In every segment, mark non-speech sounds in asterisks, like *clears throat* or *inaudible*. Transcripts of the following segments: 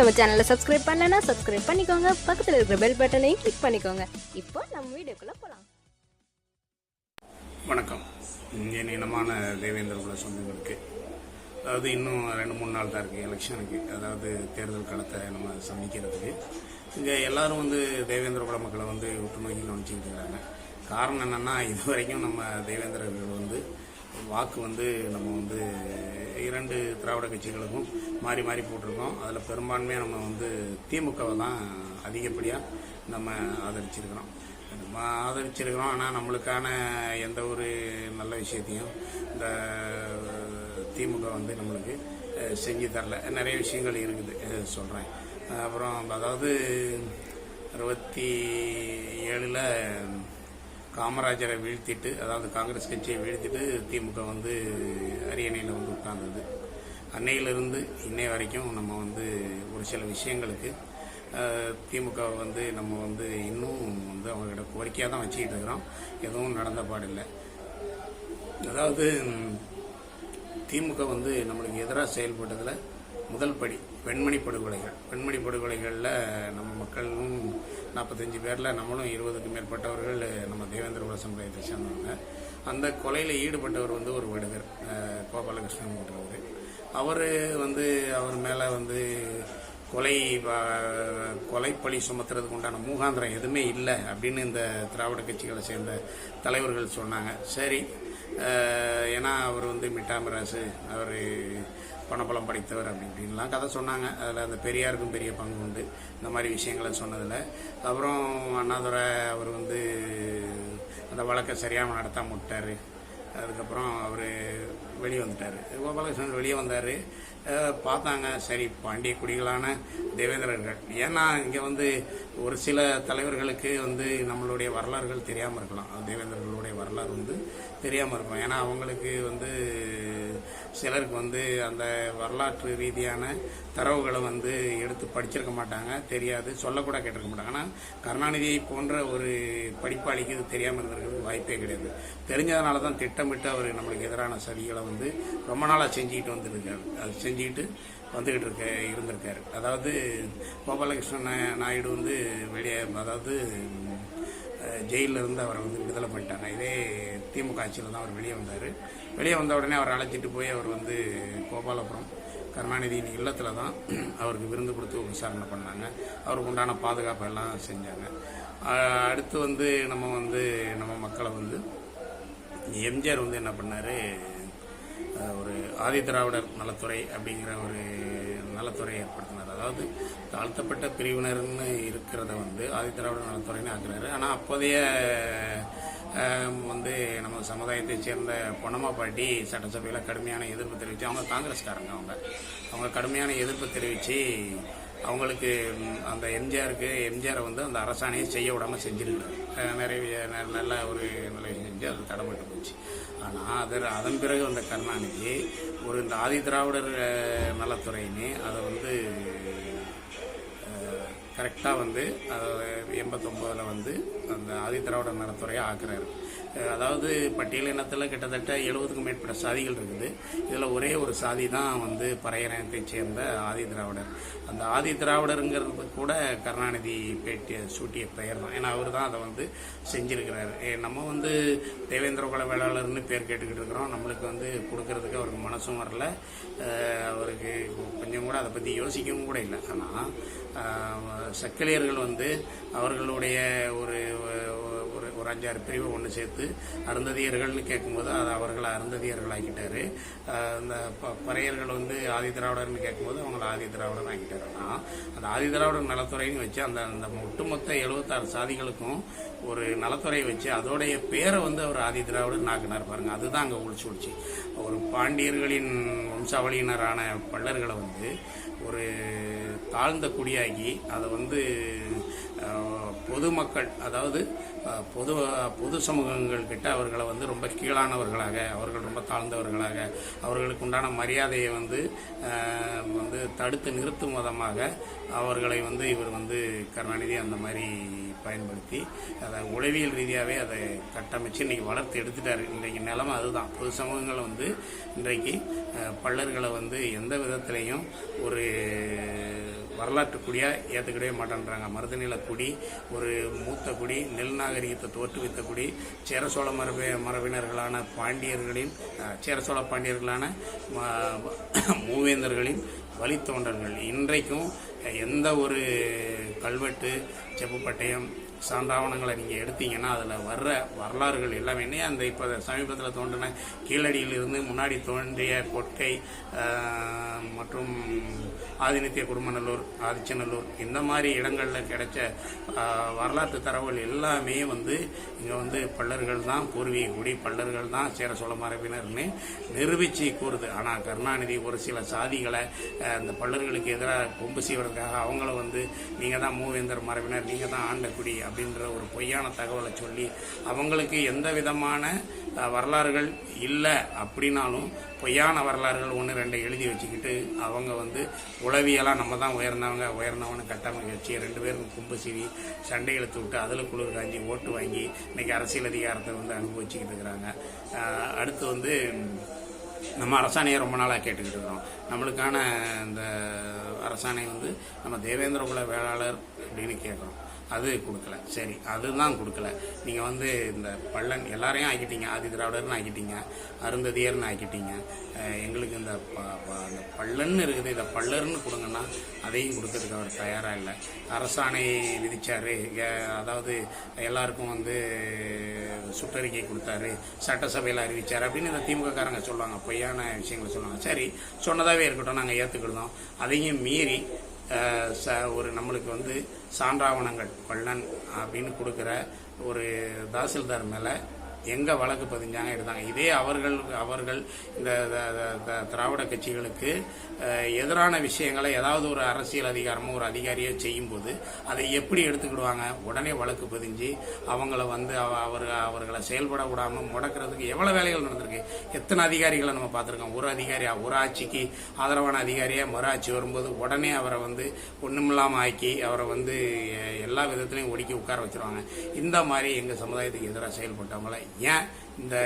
நம்ம சேனலை சப்ஸ்கிரைப் பண்ணலன்னா சப்ஸ்கிரைப் பண்ணிக்கோங்க. பக்கத்தில் இருக்கிற பெல் பட்டனையும் கிளிக் பண்ணிக்கோங்க. இப்போ நம்ம வீடியோக்குள்ளே போகலாம் வணக்கம். என் இனமான தேவேந்திர குல சொந்தங்களுக்கு அதாவது இன்னும் ரெண்டு மூணு நாள் தான் இருக்குது எலெக்ஷனுக்கு அதாவது தேர்தல் களத்தை நம்ம சந்திக்கிறதுக்கு. இங்கே எல்லாரும் வந்து தேவேந்திர குல மக்களை வந்து உற்று நோக்கி கவனிச்சுக்கிட்டு இருக்காங்க காரணம் என்னென்னா இது வரைக்கும் நம்ம தேவேந்திரர்கள் வந்து வாக்கு வந்து நம்ம வந்து இரண்டு திராவிட கட்சிகளுக்கும் மாறி மாறி போட்டிருக்கோம். அதில் பெரும்பான்மையாக நம்ம வந்து திமுகவை தான் அதிகப்படியாக நம்ம ஆதரிச்சிருக்கிறோம். நம்ம ஆதரிச்சிருக்கிறோம். ஆனால் நம்மளுக்கான எந்த ஒரு நல்ல விஷயத்தையும் இந்த திமுக வந்து நம்மளுக்கு செஞ்சு தரல. நிறைய விஷயங்கள் இருக்குது சொல்கிறேன் அப்புறம் அதாவது அறுபத்தி ஏழில் காமராஜரை வீழ்த்திட்டு அதாவது காங்கிரஸ் கட்சியை வீழ்த்திட்டு திமுக வந்து அரியணையில் வந்து உட்கார்ந்தது. அன்னையிலிருந்து இன்னை வரைக்கும் நம்ம வந்து ஒரு சில விஷயங்களுக்கு திமுக வந்து நம்ம வந்து இன்னும் வந்து அவங்ககிட்ட கோரிக்கையாக தான் வச்சுக்கிட்டு இருக்கிறோம். எதுவும் நடந்த பாடில்லை. அதாவது திமுக வந்து நம்மளுக்கு எதிராக செயல்பட்டதில் முதல் படி பெண்மணி படுகொலைகள். பெண்மணி படுகொலைகளில் நம்ம மக்களும் நாற்பத்தஞ்சு பேரில் நம்மளும் இருபதுக்கும் மேற்பட்டவர்கள் நம்ம தேவேந்திர குல சமுதாயத்தை சேர்ந்தவங்க. அந்த கொலையில் ஈடுபட்டவர் வந்து ஒரு வடுகர் கோபாலகிருஷ்ணன்ன்றவர் அவர் வந்து அவர் மேலே வந்து கொலை கொலை கொலைப்பழி சுமத்துறதுக்கு உண்டான மூகாந்திரம் எதுவுமே இல்லை அப்படின்னு இந்த திராவிட கட்சிகளை சேர்ந்த தலைவர்கள் சொன்னாங்க. சரி ஏன்னா அவர் வந்து மிட்டாமராசு அவர் பணபலம் படைத்தவர் அப்படி இப்படின்லாம் கதை சொன்னாங்க. அதில் அந்த பெரியாருக்கும் பெரிய பங்கு உண்டு. இந்த மாதிரி விஷயங்களை சொன்னதில். அப்புறம் அண்ணாதுரை அவர் வந்து அந்த வழக்கை சரியாக நடத்தாம விட்டார் அதுக்கப்புறம் அவர் வெளியே வந்துட்டார். கோபாலகிருஷ்ணன் வெளியே வந்தார். பார்த்தாங்க. சரி பாண்டிய குடிகளான தேவேந்திரர்கள். ஏன்னா இங்கே வந்து ஒரு சில தலைவர்களுக்கு வந்து நம்மளுடைய வரலாறுகள் தெரியாமல் இருக்கலாம். தேவேந்திரர்களுடைய வரலாறு வந்து தெரியாமல் இருக்கும். ஏன்னா அவங்களுக்கு வந்து சிலருக்கு வந்து அந்த வரலாற்று ரீதியான தரவுகளை வந்து எடுத்து படிச்சிருக்க மாட்டாங்க. தெரியாது. சொல்லக்கூட கேட்டிருக்க மாட்டாங்க. ஆனால் கருணாநிதியை போன்ற ஒரு படிப்பாளிக்கு இது தெரியாமல் இருந்திருக்கிறது வாய்ப்பே கிடையாது. தெரிஞ்சதுனால தான் திட்டமிட்டு அவர் நம்மளுக்கு எதிரான சதிகளை வந்து ரொம்ப நாளாக செஞ்சுக்கிட்டு வந்துருக்காரு. அது செஞ்சுக்கிட்டு வந்துக்கிட்டு இருக்க இருந்திருக்காரு. அதாவது கோபாலகிருஷ்ணன் நாயுடு வந்து வெளியே அதாவது ஜெயிலில் இருந்து அவரை வந்து விடுதலை பண்ணிட்டாங்க. இதே திமுக ஆட்சியில் தான் அவர் வெளியே வந்தார். வெளியே வந்த உடனே அவரை அழைச்சிட்டு போய் அவர் வந்து கோபாலபுரம் கருணாநிதியின் இல்லத்தில் தான் அவருக்கு விருந்து கொடுத்து விசாரணை பண்ணாங்க. அவருக்கு உண்டான பாதுகாப்பு எல்லாம் செஞ்சாங்க. அடுத்து வந்து நம்ம வந்து நம்ம மக்களை வந்து எம்ஜிஆர் வந்து என்ன பண்ணாரு? ஒரு ஒரு ஆதிதிராவிடர் நலத்துறை அப்படிங்கிற ஒரு நலத்துறை ஏற்படுத்தினார். அதாவது தாழ்த்தப்பட்ட பிரிவினர்னு இருக்கிறத வந்து ஆதிதிராவிடர் நலத்துறைன்னு ஆக்குறாரு ஆனால் அப்போதைய வந்து நம்ம சமுதாயத்தை சேர்ந்த பொன்னம்மா பாட்டி சட்டசபையில் கடுமையான எதிர்ப்பு தெரிவித்து அவங்க காங்கிரஸ்காரங்க அவங்க. அவங்க கடுமையான எதிர்ப்பு தெரிவித்து அவங்களுக்கு அந்த எம்ஜிஆருக்கு எம்ஜிஆரை வந்து அந்த அரசாணையை செய்ய விடாமல் செஞ்சிருக்காரு நிறைய ந- நல்ல ஒரு நிலை செஞ்சு அது தடைப்பட்டு போச்சு. ஆனால் அது அதன் பிறகு வந்த கருணாநிதி ஒரு இந்த ஆதி திராவிடர் அஹ், நலத்துறைன்னு அதை வந்து கரெக்டாக வந்து எண்பத்தொம்போதில் வந்து அந்த ஆதித்திராவிடர் நலத்துறையை ஆக்குறாரு. அதாவது பட்டியல் இனத்தில் கிட்டத்தட்ட எழுபதுக்கும் மேற்பட்ட சாதிகள் இருக்குது. இதில் ஒரே ஒரு சாதி தான் வந்து பறையனத்தை சேர்ந்த ஆதி திராவிடர். அந்த ஆதி திராவிடருங்கிறது கூட கருணாநிதி பேட்டிய சூட்டிய பெயர் தான். ஏன்னா அவர் தான் அதை வந்து செஞ்சிருக்கிறாரு. ஏ, நம்ம வந்து தேவேந்திர குல வேளாளர்னு பேர் கேட்டுக்கிட்டு இருக்கிறோம். நம்மளுக்கு வந்து கொடுக்கறதுக்கு அவருக்கு மனசும் வரல. அவருக்கு கொஞ்சம் கூட அதை பற்றி யோசிக்கவும் கூட இல்லை. ஆனால் சக்கிலியர்கள் வந்து அவர்களுடைய ஒரு ஒரு அஞ்சாறு பிரிவை ஒன்று சேர்த்து அருந்ததியர்கள்னு கேட்கும்போது அது அவர்களை அருந்ததியர்கள் ஆக்கிட்டாரு அந்த பறையர்கள் வந்து ஆதி திராவிடர்னு கேட்கும்போது அவங்கள ஆதி திராவிடன் ஆக்கிட்டாரு. ஆனால் அந்த ஆதி திராவிடர் நலத்துறைன்னு வச்சு அந்த அந்த ஒட்டுமொத்த எழுபத்தாறு சாதிகளுக்கும் ஒரு நலத்துறையை வச்சு அதோடைய பேரை வந்து அவர் ஆதி திராவிடர் நாக்கினார் பாருங்க. அதுதான் அங்கே ஒழிச்சு ஒழிச்சு ஒரு பாண்டியர்களின் வம்சாவளியினரான பல்லர்களை வந்து ஒரு தாழ்ந்த குடியாகி அதை வந்து பொதுமக்கள் அதாவது பொது பொது சமூகங்கள் கிட்ட அவர்களை வந்து ரொம்ப கீழானவர்களாக அவர்கள் ரொம்ப தாழ்ந்தவர்களாக அவர்களுக்கு உண்டான மரியாதையை வந்து வந்து தடுத்து நிறுத்தும் விதமாக அவர்களை வந்து இவர் வந்து கருணாநிதி அந்த மாதிரி பயன்படுத்தி அதை உளவியல் ரீதியாகவே அதை கட்டமைச்சு இன்னைக்கு வளர்த்து எடுத்துட்டார். இன்றைக்கு நிலமை அதுதான். பொது சமூகங்கள் வந்து இன்றைக்கு பள்ளர்களை வந்து எந்த விதத்திலையும் ஒரு வரலாற்று குடியாக ஏற்றுக்கிடவே மாட்டேன்றாங்க. மருதநில குடி ஒரு மூத்த குடி நெல் நாகரிகத்தை தோற்றுவித்த குடி சேர சோழ மரபு மரபினர்களான பாண்டியர்களின் சேரசோழ சேர சோழ பாண்டியர்களான மூவேந்தர்களின் வழித்தோன்றல்கள். இன்றைக்கும் எந்த ஒரு கல்வெட்டு செப்புப்பட்டயம் சான்றாவணங்களை நீங்கள் எடுத்தீங்கன்னா அதில் வர்ற வரலாறுகள் எல்லாமே அந்த இப்போ சமீபத்தில் தோன்றின கீழடியில் இருந்து முன்னாடி தோன்றிய கொட்டை மற்றும் ஆதிநித்திய குடும்பநல்லூர் ஆதிச்சநல்லூர் இந்த மாதிரி இடங்களில் கிடைச்ச வரலாற்று தரவுகள் எல்லாமே வந்து இங்கே வந்து பல்லர்கள் தான் பூர்வீக குடி பல்லர்கள் தான் சேர சோழ மரபினர்னு நிரூபித்து கூறுது. ஆனால் கருணாநிதி ஒரு சில சாதிகளை அந்த பல்லர்களுக்கு எதிராக கொம்பு செய்வதற்காக அவங்கள வந்து நீங்கள் தான் மூவேந்தர் மரபினர் நீங்கள் தான் ஆண்ட குடி அப்படின்ற ஒரு பொய்யான தகவலை சொல்லி அவங்களுக்கு எந்த விதமான வரலாறுகள் இல்லை அப்படின்னாலும் பொய்யான வரலாறுகள் ஒன்று ரெண்டு எழுதி வச்சுக்கிட்டு அவங்க வந்து உளவியலாக நம்ம தான் உயர்ந்தவங்க உயர்ந்தவனு கட்டமைக்க வச்சு ரெண்டு பேரும் கும்பு சீவி சண்டை இழுத்து விட்டு அதில் குளிர் காஞ்சி ஓட்டு வாங்கி இன்னைக்கு அரசியல் அதிகாரத்தை வந்து அனுபவிச்சுக்கிட்டு இருக்கிறாங்க. அடுத்து வந்து நம்ம அரசாணையை ரொம்ப நாளாக கேட்டுக்கிட்டு இருக்கிறோம். நம்மளுக்கான இந்த அரசாணை வந்து நம்ம தேவேந்திர குல வேளாளர் அப்படின்னு கேட்குறோம். அது கொடுக்கல. சரி அதுதான் கொடுக்கல. நீங்கள் வந்து இந்த பள்ளன் எல்லாரையும் ஆக்கிட்டீங்க. ஆதி திராவிடர்னு ஆக்கிட்டீங்க. அருந்ததியர்னு ஆக்கிட்டீங்க. எங்களுக்கு இந்த ப- இந்த பள்ளன்னு இருக்குது. இதை பள்ளர்னு கொடுங்கன்னா அதையும் கொடுக்கறதுக்கு அவர் தயாராக இல்லை. அரசாணை விதிச்சாரு. அதாவது எல்லாருக்கும் வந்து சுற்றறிக்கை கொடுத்தாரு. சட்டசபையில் அறிவிச்சார் அப்படின்னு இந்த திமுககாரங்க சொல்லுவாங்க. பொய்யான விஷயங்களை சொல்லுவாங்க. சரி சொன்னதாகவே இருக்கட்டும். நாங்கள் ஏற்றுக்கிடுதோம் அதையும் மீறி ச ஒரு நம்மளுக்கு வந்து சான்றாவணங்கள் கொள்ளன் அப்படின்னு கொடுக்குற ஒரு தாசில்தார் மேலே எங்கே வழக்கு பதிஞ்சாங்க எடுத்தாங்க. இதே அவர்கள் அவர்கள் இந்த த- திராவிட கட்சிகளுக்கு எதிரான விஷயங்களை ஏதாவது ஒரு அரசியல் அதிகாரமோ ஒரு அதிகாரியோ செய்யும்போது அதை எப்படி எடுத்துக்கிடுவாங்க? உடனே வழக்கு பதிஞ்சு அவங்கள வந்து அவ- அவர் அவர்களை செயல்பட விடாமல் முடக்கிறதுக்கு எவ்வளோ வேலைகள் நடந்திருக்கு? எத்தனை அதிகாரிகளை நம்ம பார்த்துருக்கோம்? ஒரு அதிகாரியா ஒரு ஆட்சிக்கு ஆதரவான அதிகாரியா மறு ஆட்சி வரும்போது உடனே அவரை வந்து ஒண்ணுமில்லாம ஆக்கி அவரை வந்து எல்லா விதத்திலையும் ஒடுக்கி உட்கார வச்சிருவாங்க. இந்த மாதிரி எங்கள் சமுதாயத்துக்கு எதிராக செயல்பட்டவங்களை ஏன் இந்த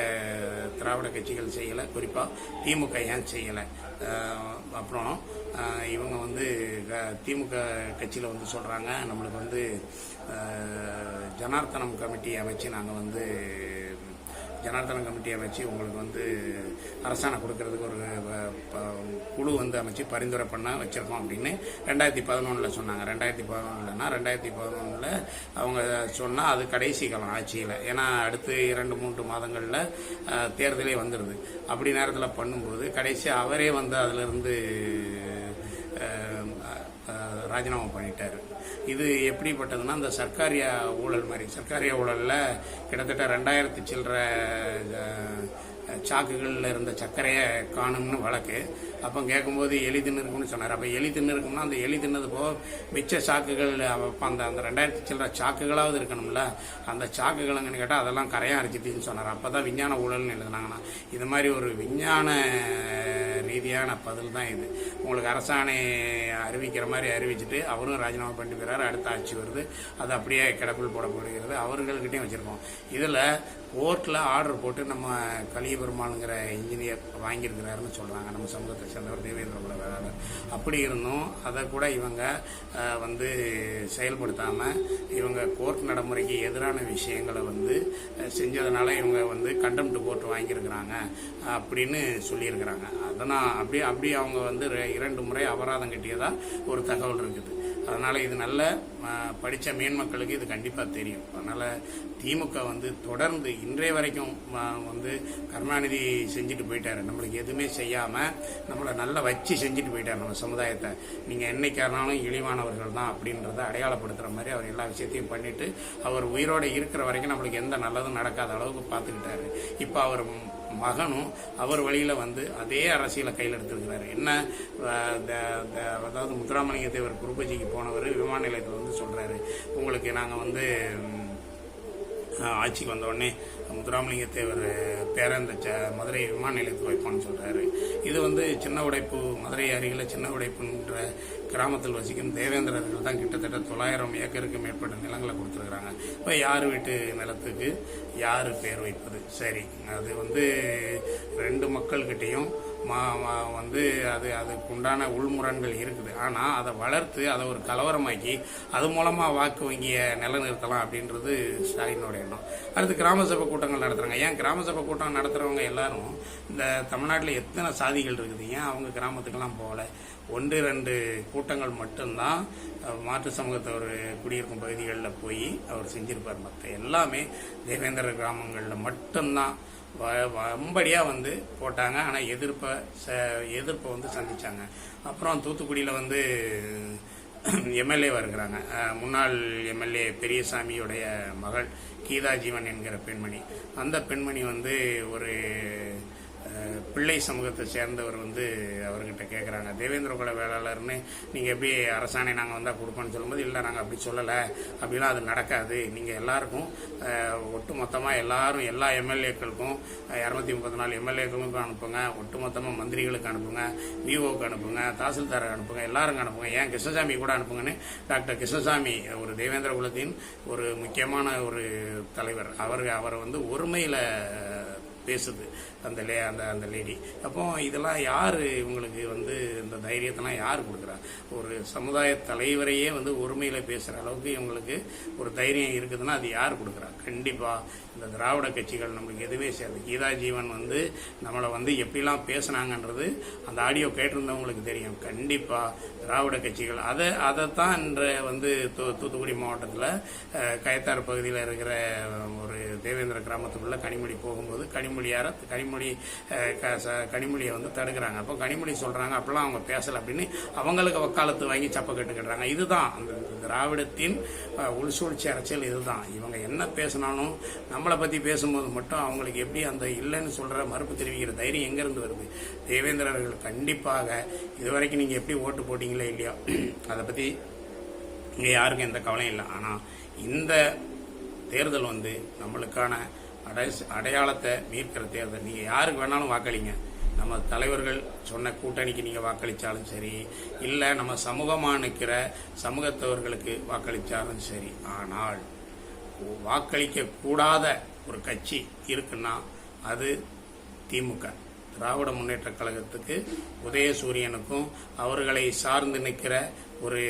திராவிட கட்சிகள் செய்யலை? குறிப்பாக திமுக ஏன் செய்யலை? அப்புறம் இவங்க வந்து க- திமுக கட்சியில் வந்து சொல்கிறாங்க நம்மளுக்கு வந்து ஜனார்த்தனம் கமிட்டி அமைச்சு நாங்கள் வந்து ஜனார்தன கமிட்டி அமைச்சு உங்களுக்கு வந்து அரசாணை கொடுக்கறதுக்கு ஒரு ப- குழு வந்து அமைச்சு பரிந்துரை பண்ண வச்சிருக்கோம் அப்படின்னு ரெண்டாயிரத்தி பதினொன்றில் சொன்னாங்க. ரெண்டாயிரத்தி பதினொன்றுலனா ரெண்டாயிரத்தி பதினொன்றில் அவங்க சொன்னால் அது கடைசி காலம் ஆட்சியில். ஏன்னா அடுத்து இரண்டு மூன்று மாதங்களில் தேர்தலே வந்துடுது அப்படி நேரத்தில் பண்ணும்போது கடைசி அவரே வந்து அதிலிருந்து ராஜினாமா பண்ணிட்டார். இது எப்படிப்பட்டதுன்னா அந்த சர்க்காரியா ஊழல் மாதிரி. சர்க்காரியா ஊழலில் கிட்டத்தட்ட ரெண்டாயிரத்தி சில்லற சாக்குகளில் இருந்த சர்க்கரையை காணும்னு வழக்கு. அப்போ கேட்கும்போது எலி தின்னுருக்கும்னு சொன்னார். அப்போ எலி தின்னுருக்கும்னா அந்த எலி தின்னது போக மிச்ச சாக்குகள் அப்போ அந்த அந்த ரெண்டாயிரத்தி சில்லற சாக்குகளாவது இருக்கணும்ல. அந்த சாக்குகளுங்கன்னு கேட்டால் அதெல்லாம் கரையாக அரைச்சிட்டுன்னு சொன்னார். அப்போ தான் விஞ்ஞான ஊழல்னு எழுதுனாங்கன்னா இது மாதிரி ஒரு விஞ்ஞான ரீதியான பதில் தான் இது. உங்களுக்கு அரசாணை அறிவிக்கிற மாதிரி அறிவிச்சிட்டு அவரும் ராஜினாமா பண்ணிட்டு போயிறாரு அடுத்த ஆட்சி வருது. அது அப்படியே கிடப்பில் போடப்படுகிறது அவர்கள்கிட்டயும் வச்சுருக்கோம். இதில் கோர்ட்டில் ஆர்டர் போட்டு நம்ம கலிய பெருமாளுங்கிற இன்ஜினியர் வாங்கியிருக்கிறாருன்னு சொல்கிறாங்க நம்ம சமூகத்தை சேர்ந்தவர் தேவேந்திர குல வேளாளர் அப்படி இருந்தும் அதை கூட இவங்க வந்து செயல்படுத்தாமல் இவங்க கோர்ட் நடைமுறைக்கு எதிரான விஷயங்களை வந்து செஞ்சதுனால இவங்க வந்து கண்டெம்ட் கோர்ட் வாங்கியிருக்கிறாங்க அப்படின்னு சொல்லியிருக்கிறாங்க. அதனால் அப்படி அப்படி அவங்க வந்து ரெ- இரண்டு முறை அபராதம் கட்டியதா ஒரு தகவல் இருக்குது. அதனால இது நல்ல படித்த மீன் மக்களுக்கு இது கண்டிப்பாக தெரியும். அதனால திமுக வந்து தொடர்ந்து இன்றைய வரைக்கும் வந்து கருணாநிதி செஞ்சுட்டு போயிட்டாரு. நம்மளுக்கு எதுவுமே செய்யாமல் நம்மளை நல்லா வச்சு செஞ்சுட்டு போயிட்டார் நம்ம சமுதாயத்தை. நீங்கள் என்னைக்கானாலும் இழிவானவர்கள் தான் அப்படின்றத அடையாளப்படுத்துகிற மாதிரி அவர் எல்லா விஷயத்தையும் பண்ணிட்டு அவர் உயிரோட இருக்கிற வரைக்கும் நம்மளுக்கு எந்த நல்லதும் நடக்காத அளவுக்கு பார்த்துக்கிட்டாரு. இப்போ அவர் மகனும் அவர் வழியில் வந்து அதே அரசியலை கையில் எடுத்திருக்கிறாரு. என்ன த- அதாவது முத்துராமலிங்க தேவர் குருபஜிக்கு போனவர் விமான நிலையத்தில் வந்து சொல்கிறாரு உங்களுக்கு நாங்கள் வந்து ஆட்சிக்கு வந்த உடனே முத்துராமலிங்க தேவர் பேர இந்த ச- மதுரை விமான நிலையத்துக்கு வைப்பான்னு சொல்கிறாரு இது வந்து சின்ன உடைப்பு மதுரை அருகில் சின்ன உடைப்புன்ற கிராமத்தில் வசிக்கும் தேவேந்திரர்கள் தான் கிட்டத்தட்ட தொள்ளாயிரம் ஏக்கருக்கு மேற்பட்ட நிலங்களை கொடுத்துருக்குறாங்க. இப்போ யார் வீட்டு நிலத்துக்கு யார் பேர் வைப்பது? சரி அது வந்து ரெண்டு மக்கள்கிட்டையும் வந்து அது அதுக்கு உண்டான உள்முரண்கள் இருக்குது. ஆனால் அதை வளர்த்து அதை ஒரு கலவரமாக்கி அது மூலமாக வாக்கு வங்கியை நிலநிறுத்தலாம் அப்படின்றது ஸ்டாலினோட எண்ணம். அடுத்து கிராம சபை கூட்டங்கள் நடத்துகிறாங்க ஏன் கிராம சபை கூட்டம் நடத்துகிறவங்க எல்லாரும் இந்த தமிழ்நாட்டில் எத்தனை சாதிகள் இருக்குது? ஏன் அவங்க கிராமத்துக்கெல்லாம் போகல? ஒன்று ரெண்டு கூட்டங்கள் மட்டும்தான் மாற்று சமூகத்தவர் குடியிருக்கும் பகுதிகளில் போய் அவர் செஞ்சிருப்பார். மற்ற எல்லாமே தேவேந்திர கிராமங்களில் மட்டும்தான். வம்படியாக வந்து போட்டாங்க. ஆனால் எதிர்ப்பை ச எதிர்ப்பை வந்து சந்தித்தாங்க அப்புறம் தூத்துக்குடியில் வந்து *clears throat* எம்எல்ஏவாக இருக்கிறாங்க முன்னாள் எம்எல்ஏ பெரியசாமியுடைய மகள் கீதா ஜீவன் என்கிற பெண்மணி. அந்த பெண்மணி வந்து ஒரு பிள்ளை சமூகத்தை சேர்ந்தவர் வந்து அவர்கிட்ட கேட்குறாங்க தேவேந்திர குல வேளாளர்னு நீங்கள் எப்படி அரசாணை நாங்கள் வந்தால் கொடுப்போம்னு சொல்லும்போது இல்லை நாங்கள் அப்படி சொல்லலை. அப்படிலாம் அது நடக்காது. நீங்கள் எல்லாருக்கும் ஒட்டு மொத்தமாக எல்லாரும் எல்லா எம்எல்ஏக்களுக்கும் இரநூத்தி முப்பத்தி நாலு எம்எல்ஏக்களுக்கும் அனுப்புங்க. ஒட்டு மொத்தமாக மந்திரிகளுக்கு அனுப்புங்க. விஓக்கு அனுப்புங்க. தாசில்தாருக்கு அனுப்புங்க. எல்லாருக்கும் அனுப்புங்க. ஏன் கிருஷ்ணசாமி கூட அனுப்புங்கன்னு டாக்டர் கிருஷ்ணசாமி ஒரு தேவேந்திர குலத்தின் ஒரு முக்கியமான ஒரு தலைவர். அவர் அவர் வந்து ஒருமையில் பேசுது அந்த லே அந்த அந்த லேடி அப்போ இதெல்லாம் யார் இவங்களுக்கு வந்து இந்த தைரியத்தெல்லாம் யார் கொடுக்குறா? ஒரு சமுதாய தலைவரையே வந்து ஒருமையில் பேசுகிற அளவுக்கு இவங்களுக்கு ஒரு தைரியம் இருக்குதுன்னா அது யார் கொடுக்குறா? கண்டிப்பாக இந்த திராவிட கட்சிகள் நம்மளுக்கு எதுவுமே சேருது கீதா ஜீவன் வந்து நம்மளை வந்து எப்படிலாம் பேசுனாங்கன்றது அந்த ஆடியோ கேட்டிருந்தவங்களுக்கு தெரியும். கண்டிப்பாக திராவிட கட்சிகள். அதை அதைத்தான் இன்று வந்து தூ தூத்துக்குடி மாவட்டத்தில் கயத்தார் பகுதியில் இருக்கிற ஒரு தேவேந்திர கிராமத்துக்குள்ளே கனிமொழி போகும்போது கனிமொழி கனிமொழி க- ச- கனிமொழியை வந்து தடுக்கிறாங்க. அப்போ கனிமொழி சொல்றாங்க அப்பெல்லாம் அவங்க பேசல அப்படின்னு அவங்களுக்கு வக்காலத்து வாங்கி சப்ப கட்டுக்கிடுறாங்க இதுதான். அந்த திராவிடத்தின் உள்சூழ்ச்சி அரசியல் இதுதான். இவங்க என்ன பேசினாலும் நம்மளை பத்தி பேசும்போது மட்டும் அவங்களுக்கு எப்படி அந்த இல்லைன்னு சொல்ற மறுப்பு தெரிவிக்கிற தைரியம் எங்க இருந்து வருது தேவேந்திரர்கள் கண்டிப்பாக இதுவரைக்கும் நீங்க எப்படி ஓட்டு போட்டிங்களே இல்லையோ அதை பத்தி இங்கே யாருக்கும் எந்த கவலையும் இல்லை. ஆனால் இந்த தேர்தல் வந்து நம்மளுக்கான அடை அடையாளத்தை மீட்கிற தேர்தல் நீங்கள் யாருக்கு வேணாலும் வாக்களிங்க. நம்ம தலைவர்கள் சொன்ன கூட்டணிக்கு நீங்கள் வாக்களித்தாலும் சரி இல்லை நம்ம சமூகமாக நிற்கிற சமூகத்தவர்களுக்கு வாக்களித்தாலும் சரி. ஆனால் வாக்களிக்க கூடாத ஒரு கட்சி இருக்குன்னா அது திமுக. திராவிட முன்னேற்ற கழகத்துக்கு உதயசூரியனுக்கும் அவர்களை சார்ந்து நிற்கிற ஒரு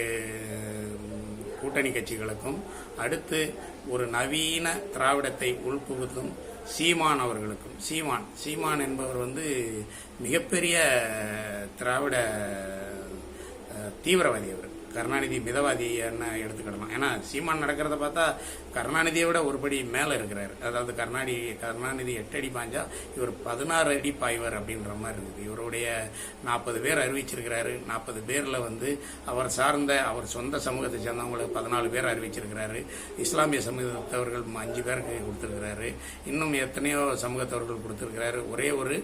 கூட்டணி கட்சிகளுக்கும் அடுத்து ஒரு நவீன திராவிடத்தை உள்புகுத்தும் சீமான் அவர்களுக்கும். சீமான். சீமான் என்பவர் வந்து மிகப்பெரிய திராவிட தீவிரவாதி அவர். கருணாநிதி மிதவாதி என்ன எடுத்துக்கிடலாம்? ஏன்னா சீமான் நடக்கிறத பார்த்தா கருணாநிதியை விட ஒருபடி மேலே இருக்கிறார். அதாவது கருணாநிதி கருணாநிதி எட்டு அடி பாஞ்சா இவர் பதினாறு அடி பாய்வர் அப்படின்ற மாதிரி இருக்குது இவருடைய நாற்பது பேர் அறிவிச்சிருக்கிறாரு. நாற்பது பேரில் வந்து அவர் சார்ந்த அவர் சொந்த சமூகத்தை சேர்ந்தவங்களுக்கு பதினாலு பேர் அறிவிச்சிருக்கிறாரு. இஸ்லாமிய சமூகத்தவர்கள் அஞ்சு பேருக்கு கொடுத்துருக்கிறாரு. இன்னும் எத்தனையோ சமூகத்தவர்கள் கொடுத்துருக்கிறாரு. ஒரே ஒரு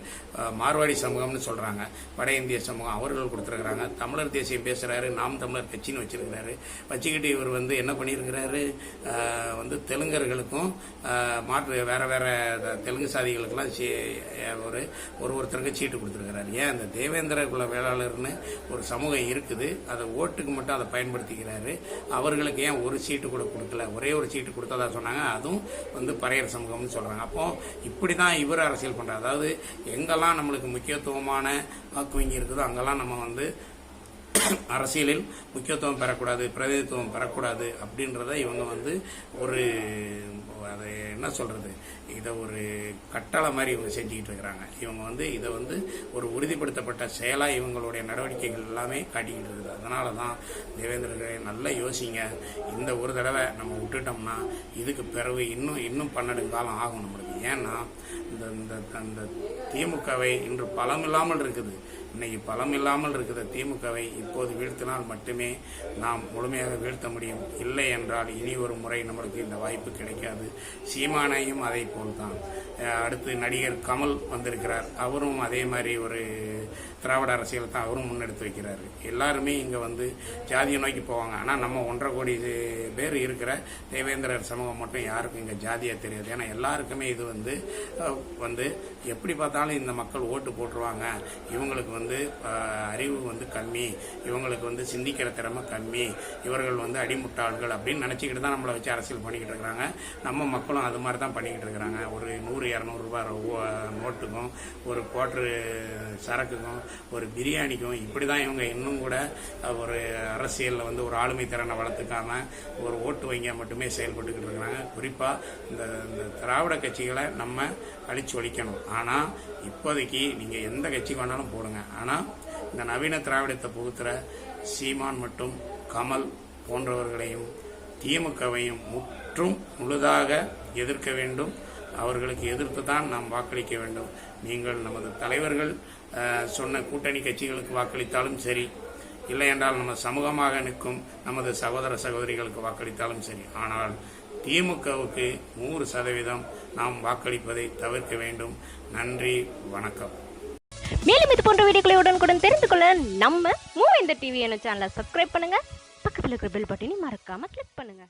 மார்வாடி சமூகம்னு சொல்றாங்க. வட இந்திய சமூகம் அவர்கள் கொடுத்துருக்கிறாங்க. தமிழர் தேசியம் பேசுறாரு. நாம் தமிழர் கட்சின்னு வச்சிருக்கிறாரு. வச்சுக்கிட்டு இவர் வந்து என்ன பண்ணியிருக்கிறாரு? வந்து தெலுங்கர்களுக்கும் மாற்று வேற வேற தெலுங்கு சாதிகளுக்கெல்லாம் சீ- ஒரு ஒரு ஒருத்தருக்கு சீட்டு கொடுத்துருக்கிறாரு. ஏன் அந்த தேவேந்திர குல வேளாளர்னு ஒரு சமூகம் இருக்குது. அதை ஓட்டுக்கு மட்டும் அதை பயன்படுத்திக்கிறாரு. அவர்களுக்கு ஏன் ஒரு சீட்டு கூட கொடுக்கல? ஒரே ஒரு சீட்டு கொடுத்ததா சொன்னாங்க. அதுவும் வந்து பறையர் சமூகம்னு சொல்கிறாங்க அப்போ இப்படி தான் இவர் அரசியல் பண்ணுறாரு அதாவது எங்கெல்லாம் நம்மளுக்கு முக்கியத்துவமான வாக்கு வங்கி இருக்குதோ அங்கெல்லாம் நம்ம வந்து அரசியலில் முக்கியத்துவம் பெறக்கூடாது பிரதிநிதித்துவம் பெறக்கூடாது அப்படின்றத இவங்க வந்து ஒரு அதை என்ன சொல்றது இதை ஒரு கட்டளை மாதிரி இவங்க செஞ்சுக்கிட்டு இருக்கிறாங்க இவங்க வந்து இதை வந்து ஒரு உறுதிப்படுத்தப்பட்ட செயலாக இவங்களுடைய நடவடிக்கைகள் எல்லாமே காட்டிக்கிட்டு இருக்குது அதனால தான் தேவேந்திரர்களே நல்லா யோசிங்க இந்த ஒரு தடவை நம்ம விட்டுட்டோம்னா இதுக்கு பிறகு இன்னும் இன்னும் பன்னெண்டு காலம் ஆகும் நம்மளுக்கு ஏன்னா இந்த இந்த அந்த திமுகவை இன்று பலம் இல்லாமல் இருக்குது இன்னைக்கு பலம் இல்லாமல் இருக்கிற திமுகவை இப்போது வீழ்த்தினால் மட்டுமே நாம் முழுமையாக வீழ்த்த முடியும். இல்லை என்றால் இனி ஒரு முறை நம்மளுக்கு இந்த வாய்ப்பு கிடைக்காது. சீமானையும் அதை போல்தான் அடுத்து நடிகர் கமல் வந்திருக்கிறார். அவரும் அதே மாதிரி ஒரு திராவிட அரசியல் தான் அவரும் முன்னெடுத்து வைக்கிறார். எல்லாருமே இங்கே வந்து ஜாதியை நோக்கி போவாங்க. ஆனால் நம்ம ஒன்றரை கோடி பேர் இருக்கிற தேவேந்திரர் சமூகம் மட்டும் யாருக்கும் இங்கே ஜாதியாக தெரியாது. ஏன்னா எல்லாருக்குமே இது வந்து வந்து எப்படி பார்த்தாலும் இந்த மக்கள் ஓட்டு போட்டுருவாங்க. இவங்களுக்கு வந்து அறிவு வந்து கம்மி. இவங்களுக்கு வந்து சிந்திக்கிற திறமை கம்மி. இவர்கள் வந்து அடிமுட்டாள்கள் அப்படின்னு நினச்சிக்கிட்டு தான் நம்மளை வச்சு அரசியல் பண்ணிக்கிட்டு இருக்கிறாங்க. நம்ம மக்களும் அது மாதிரி தான் பண்ணிக்கிட்டு இருக்கிறாங்க. ஒரு நூறு இரநூறுபா நோட்டுக்கும் ஒரு குவாட்ரு சரக்குக்கும் ஒரு பிரியாணிக்கும் இப்படி தான் இவங்க இன்னும் கூட ஒரு அரசியலில் வந்து ஒரு ஆளுமை திறனை வளர்த்துக்காம ஒரு ஓட்டு வங்கியாக மட்டுமே செயல்பட்டுக்கிட்டு இருக்கிறாங்க. குறிப்பாக இந்த இந்த திராவிட கட்சிகளை நம்ம அழிச்சு ஒழிக்கணும். ஆனால் இப்போதைக்கு நீங்கள் எந்த கட்சிக்கு வேணாலும் போடுங்க. ஆனால் இந்த நவீன திராவிடத்தை புகுத்துற சீமான் மற்றும் கமல் போன்றவர்களையும் திமுகவையும் முற்றும் முழுதாக எதிர்க்க வேண்டும். அவர்களுக்கு எதிர்த்து தான் நாம் வாக்களிக்க வேண்டும். நீங்கள் நமது தலைவர்கள் சொன்ன கூட்டணி கட்சிகளுக்கு வாக்களித்தாலும் சரி இல்லை என்றால் நம்ம சமூகமாக நிற்கும் நமது சகோதர சகோதரிகளுக்கு வாக்களித்தாலும் சரி. ஆனால் திமுகவுக்கு நூறு சதவீதம் நாம் வாக்களிப்பதை தவிர்க்க வேண்டும். நன்றி வணக்கம். மேலும் இது போன்ற வீடியோக்களை உடனுக்குடன் தெரிந்து கொள்ள நம்ம மூவேந்தர் டிவி என்ன சேனலை சப்ஸ்கிரைப் பண்ணுங்க. பக்கத்தில் இருக்கிற பெல் பட்டனையும் மறக்காம கிளிக் பண்ணுங்க.